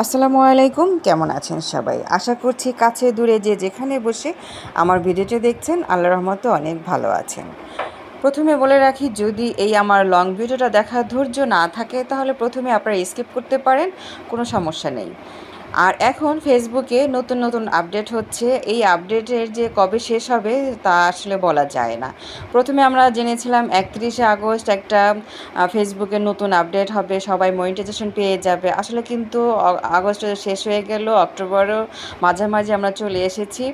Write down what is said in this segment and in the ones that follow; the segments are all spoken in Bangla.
আসসালামু আলাইকুম, কেমন আছেন সবাই? আশা করছি কাছে দূরে যে যেখানে বসে আমার ভিডিওটি দেখছেন, আল্লাহ রহমতে অনেক ভালো আছেন। প্রথমে বলে রাখি, যদি এই আমার লং ভিডিওটা দেখার ধৈর্য না থাকে, তাহলে প্রথমে আপনারা স্কিপ করতে পারেন, কোনো সমস্যা নেই। আর এখন ফেসবুকে নতুন নতুন আপডেট হচ্ছে। এই আপডেটের যে কবে শেষ হবে, তা আসলে বলা যায় না। প্রথমে আমরা জেনেছিলাম একত্রিশে আগস্ট একটা ফেসবুকে নতুন আপডেট হবে, সবাই মনিটাইজেশন পেয়ে যাবে। আসলে কিন্তু আগস্ট শেষ হয়ে গেল, অক্টোবরও মাঝামাঝি আমরা চলে এসেছি।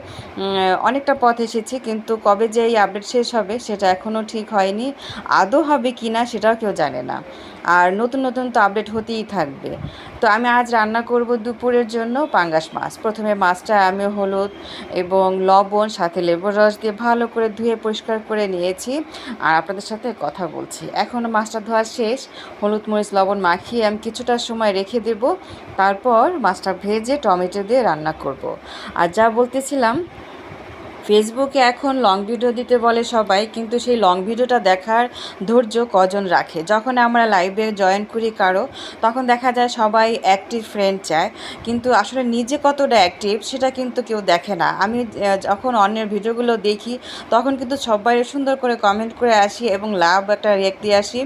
অনেকটা পথ এসেছি, কিন্তু কবে যে এই আপডেট শেষ হবে, সেটা এখনও ঠিক হয়নি। আদৌ হবে কি না, সেটাও কেউ জানে না। আর নতুন নতুন তো আপডেট হতেই থাকবে। তো আমি আজ রান্না করব দুপুরের জন্য পাঙ্গাস মাছ। প্রথমে মাছটা আমি হলুদ এবং লবণ, সাথে লেবুর রস দিয়ে ভালো করে ধুয়ে পরিষ্কার করে নিয়েছি আর আপনাদের সাথে কথা বলছি। এখন মাছটা ধোয়া শেষ। হলুদ মরিচ, লবণ মাখিয়ে আমি কিছুটা সময় রেখে দেব। তারপর মাছটা ভেজে টমেটো দিয়ে রান্না করব। আর যা বলতেছিলাম ফেসবুকে এখন লং ভিডিও দিতে বলে সবাই, কিন্তু সেই লং ভিডিওটা দেখার ধৈর্য কজন রাখে? যখন আমরা লাইভে জয়েন করি কারও, তখন দেখা যায় সবাই অ্যাক্টিভ ফ্রেন্ড চায়। কিন্তু আসলে নিজে কতটা অ্যাক্টিভ সেটা কিন্তু কেউ দেখে না। আমি যখন অন্যের ভিডিওগুলো দেখি, তখন কিন্তু সবাই সুন্দর করে কমেন্ট করে আসি এবং লাভ একটা রিয়েক্ট দিয়ে আসি।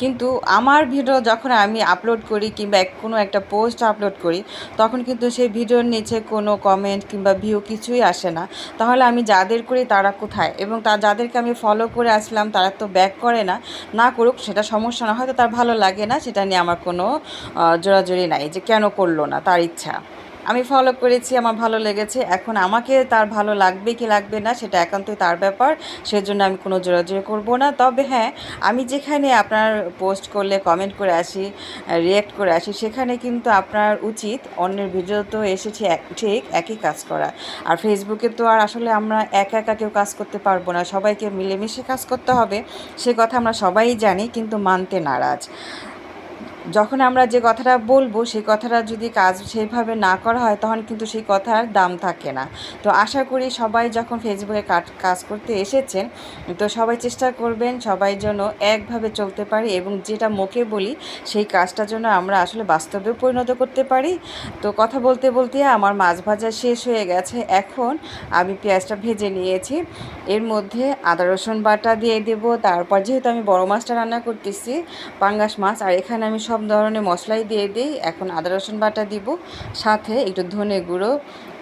কিন্তু আমার ভিডিও যখন আমি আপলোড করি কিংবা কোনো একটা পোস্ট আপলোড করি, তখন কিন্তু সেই ভিডিওর নিচে কোনো কমেন্ট কিংবা ভিউ কিছুই আসে না। তাহলে আমি যাদের করি তারা কোথায় এবং তা যাদেরকে আমি ফলো করে আসলাম, তারা তো ব্যাক করে না। না করুক, সেটা সমস্যা না, হয়তো তার ভালো লাগে না, সেটা নিয়ে আমার কোনো জোরাজোরি নাই যে কেন করল না, তার ইচ্ছা। আমি ফলো করেছি, আমার ভালো লেগেছে। এখন আমাকে তার ভালো লাগবে কি লাগবে না সেটা একান্তই তার ব্যাপার, সেজন্য আমি কোনো জোরাজোরি করব না। তবে হ্যাঁ আমি যেখানে আপনার পোস্ট করলে কমেন্ট করে আসি রিয়্যাক্ট করে আসি, সেখানে কিন্তু আপনার উচিত অন্যের ভিডিও তো এসেছে ঠিক একই কাজ করা। আর ফেসবুকে তো আর আসলে আমরা একা একা কেউ কাজ করতে পারব না, সবাইকে মিলেমিশে কাজ করতে হবে, সে কথা আমরা সবাই জানি, কিন্তু মানতে নারাজ। যখন আমরা যে কথাটা বলব, সেই কথাটা যদি কাজ সেইভাবে না করা হয়, তখন কিন্তু সেই কথার দাম থাকে না। তো আশা করি সবাই যখন ফেসবুকে কাজ করতে এসেছেন, তো সবাই চেষ্টা করবেন সবাই যেন একভাবে চলতে পারি এবং যেটা মুখে বলি, সেই কাজটা যেন আমরা আসলে বাস্তবে পরিণত করতে পারি। তো কথা বলতে বলতে আমার মাছ ভাজা শেষ হয়ে গেছে। এখন আমি পেঁয়াজটা ভেজে নিয়েছি। এর মধ্যে আদা, রসুন বাটা দিয়ে দেবো। তারপর যেহেতু আমি বড় মাছটা রান্না করতেছি, পাঙ্গাস মাছ, আর এখানে আমি সব ধরনের মশলাই দিয়ে দিই। এখন আদা, রসুন বাটা দিব। সাথে একটু ধনে গুঁড়ো,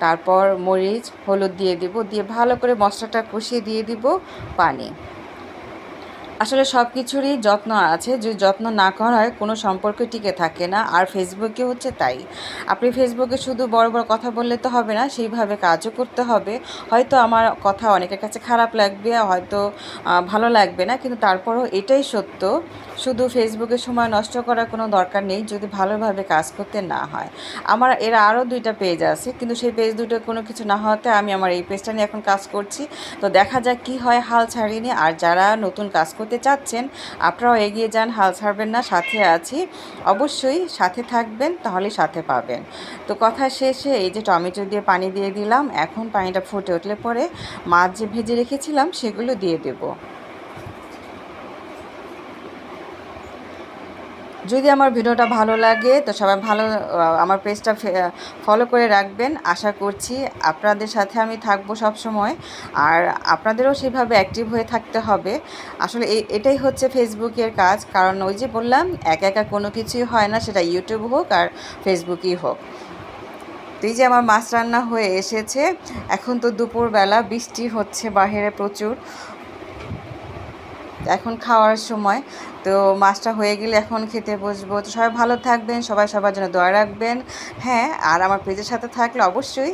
তারপর মরিচ, হলুদ দিয়ে দিব। দিয়ে ভালো করে মশলাটা কষিয়ে দিয়ে দিব পানি। আসলে সব কিছুরই যত্ন আছে যদি যত্ন না করা হয় কোনো সম্পর্ক টিকে থাকে না, আর ফেসবুকে হচ্ছে তাই। আপনি ফেসবুকে শুধু বড় বড় কথা বললে তো হবে না, সেইভাবে কাজও করতে হবে। হয়তো আমার কথা অনেকের কাছে খারাপ লাগবে, হয়তো ভালো লাগবে না, কিন্তু তারপরও এটাই সত্য। শুধু ফেসবুকে সময় নষ্ট করার কোনো দরকার নেই, যদি ভালোভাবে কাজ করতে না হয়। আমার, এর আরও দুইটা পেজ আছে, কিন্তু সেই পেজ দুটো কোনো কিছু না হওয়াতে আমি আমার এই পেজটা নিয়ে এখন কাজ করছি। তো দেখা যাক কী হয়, হাল ছাড়িনি, আর যারা নতুন কাজ করতে চাচ্ছেন, আপনারাও এগিয়ে যান, হাল ছাড়বেন না, সাথে আছি। অবশ্যই সাথে থাকবেন, তাহলে সাথে পাবেন। তো কথা শেষে এই যে টমেটো দিয়ে পানি দিয়ে দিলাম, এখন পানিটা ফুটে উঠলে পরে মাছ যে ভেজে রেখেছিলাম, সেগুলো দিয়ে দেবো। যদি আমার ভিডিওটা ভালো লাগে, তো সবাই ভালো আমার পেজটা ফলো করে রাখবেন। আশা করছি আপনাদের সাথে আমি থাকব সব সময় আর আপনাদেরও সেভাবে অ্যাক্টিভ হয়ে থাকতে হবে। আসলে এটাই হচ্ছে ফেসবুকের কাজ। কারণ ওই যে বললাম, একা একা কোনো কিছুই হয় না, সেটা ইউটিউব হোক আর ফেসবুকই হোক। তো এই যে আমার মাছ রান্না হয়ে এসেছে। এখন তো দুপুরবেলা, বৃষ্টি হচ্ছে বাহিরে প্রচুর। এখন খাওয়ার সময়। তো মাছটা হয়ে গেলে এখন খেতে বসবো। তো সবাই ভালো থাকবেন, সবাই সবার জন্য দোয়া রাখবেন। হ্যাঁ আর আমার পেজের সাথে থাকলে অবশ্যই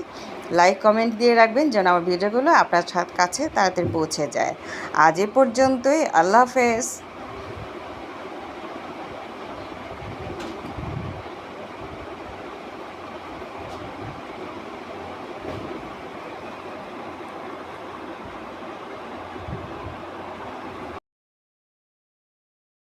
লাইক, কমেন্ট দিয়ে রাখবেন যেন আমার ভিডিওগুলো আপনার কাছে তাড়াতাড়ি পৌঁছে যায়। আজ এ পর্যন্তই, আল্লাহ হাফেজ।